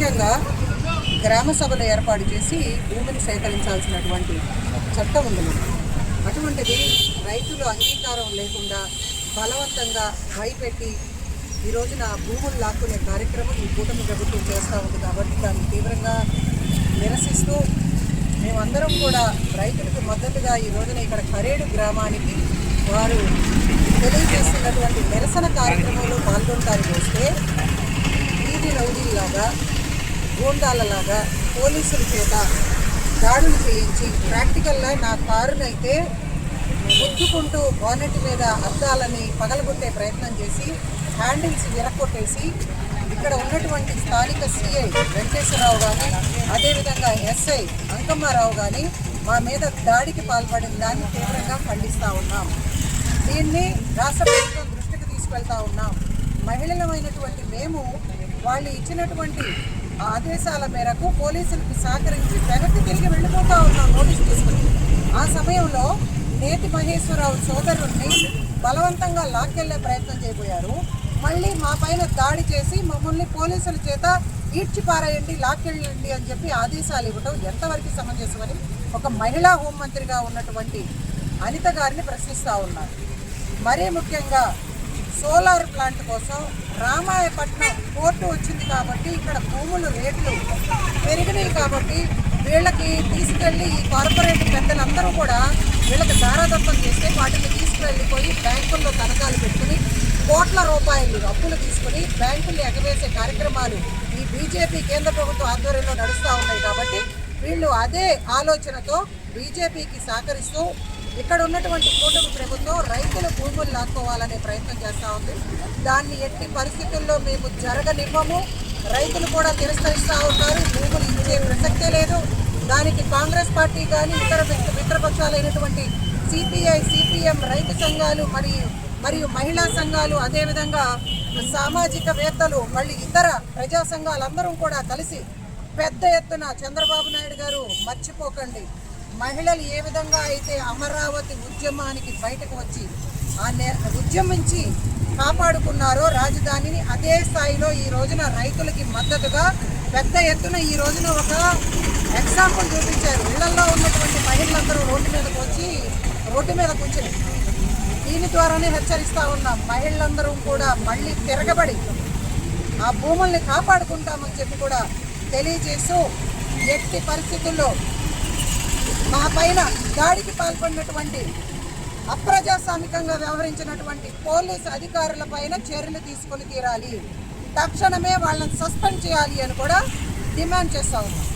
ముఖ్యంగా గ్రామ సభలు ఏర్పాటు చేసి భూమిని సేకరించాల్సినటువంటి చట్టం ఉంది అటువంటిది రైతులు అంగీకారం లేకుండా బలవంతంగా భయపెట్టి ఈ రోజున భూములు లాక్కునే కార్యక్రమం ఈ కూటమి ప్రభుత్వం చేస్తూ ఉంది కాబట్టి దాన్ని తీవ్రంగా నిరసిస్తూ మేమందరం కూడా రైతులకు మద్దతుగా ఈ రోజున ఇక్కడ కరేడు గ్రామానికి వారు తెలియజేస్తున్నటువంటి నిరసన కార్యక్రమంలో పాల్గొనడానికి వస్తే వీధి రౌడీలాగా గూండాలలాగా పోలీసుల చేత దాడులు చేయించి ప్రాక్టికల్గా నా కారునైతే గుద్దుకుంటూ బానెట్ మీద అద్దాలని పగలగొట్టే ప్రయత్నం చేసి హ్యాండిల్స్ విరక్కొట్టేసి ఇక్కడ ఉన్నటువంటి స్థానిక సిఐ వెంకటేశ్వరరావు కానీ అదేవిధంగా ఎస్ఐ అంకమ్మారావు కానీ మా మీద దాడికి పాల్పడిన దాన్ని తీవ్రంగా ఖండిస్తూ ఉన్నాం. దీన్ని రాష్ట్ర ప్రభుత్వం దృష్టికి తీసుకెళ్తా ఉన్నాం. మహిళలమైనటువంటి మేము వాళ్ళు ఇచ్చినటువంటి ఆదేశాల మేరకు పోలీసులకు సహకరించి వెనక్కి తిరిగి వెళ్ళిపోతా ఉన్నాం నోటీస్ తీసుకుని ఆ సమయంలో నేతి మహేశ్వరరావు సోదరుణ్ణి బలవంతంగా లాక్కెళ్ళే ప్రయత్నం చేయబోయారు. మళ్ళీ మా పైన దాడి చేసి మమ్మల్ని పోలీసుల చేత ఈడ్చిపారేయండి లాక్కెళ్ళండి అని చెప్పి ఆదేశాలు ఇవ్వటం ఎంతవరకు సమంజసమని ఒక మహిళా హోంమంత్రిగా ఉన్నటువంటి అనిత గారిని ప్రశ్నిస్తూ ఉన్నారు. మరీ ముఖ్యంగా సోలార్ ప్లాంట్ కోసం రామాయపట్నం కోర్టు వచ్చింది కాబట్టి ఇక్కడ భూములు రేట్లు పెరిగినాయి కాబట్టి వీళ్ళకి తీసుకెళ్ళి ఈ కార్పొరేట్ పెద్దలందరూ కూడా వీళ్ళకి దారాదత్తం చేస్తే వాటిని తీసుకువెళ్ళిపోయి బ్యాంకుల్లో తనఖాలు పెట్టుకుని కోట్ల రూపాయలు అప్పులు తీసుకుని బ్యాంకులు ఎగవేసే కార్యక్రమాలు ఈ బీజేపీ కేంద్ర ప్రభుత్వ ఆధ్వర్యంలో నడుస్తూ ఉన్నాయి కాబట్టి వీళ్ళు అదే ఆలోచనతో బీజేపీకి సహకరిస్తూ ఇక్కడ ఉన్నటువంటి కూటమి ప్రభుత్వం రైతుల భూములు లాక్కోవాలనే ప్రయత్నం చేస్తూ ఉంది. దాన్ని ఎట్టి పరిస్థితుల్లో మేము జరగనివ్వము. రైతులు కూడా తిరస్కరిస్తూ ఉన్నారు. భూములు ఇచ్చే ప్రసక్తే లేదు. దానికి కాంగ్రెస్ పార్టీ కానీ ఇతర మిత్రపక్షాలైనటువంటి సిపిఐ సిపిఎం రైతు సంఘాలు మరియు మరియు మహిళా సంఘాలు అదేవిధంగా సామాజికవేత్తలు మళ్ళీ ఇతర ప్రజా సంఘాలందరూ కూడా కలిసి పెద్ద ఎత్తున చంద్రబాబు నాయుడు గారు మర్చిపోకండి. మహిళలు ఏ విధంగా అయితే అమరావతి ఉద్యమానికి బయటకు వచ్చి ఆ నే ఉద్యమించి కాపాడుకున్నారో రాజధానిని అదే స్థాయిలో ఈ రోజున రైతులకి మద్దతుగా పెద్ద ఎత్తున ఈ రోజున ఒక ఎగ్జాంపుల్ చూపించారు. ఇళ్ళలో ఉన్నటువంటి మహిళలందరూ రోడ్డు మీదకు వచ్చి రోడ్డు మీద కూర్చుని దీని ద్వారానే హెచ్చరిస్తూ ఉన్నాం. మహిళలందరూ కూడా మళ్ళీ తిరగబడి ఆ భూముల్ని కాపాడుకుంటామని చెప్పి కూడా తెలియజేస్తూ ఎట్టి పరిస్థితుల్లో మా పైన దాడికి పాల్పడినటువంటి అప్రజాస్వామికంగా వ్యవహరించినటువంటి పోలీసు అధికారుల పైన చర్యలు తీసుకొని తీరాలి. తక్షణమే వాళ్ళని సస్పెండ్ చేయాలి అని కూడా డిమాండ్ చేస్తా ఉన్నాం.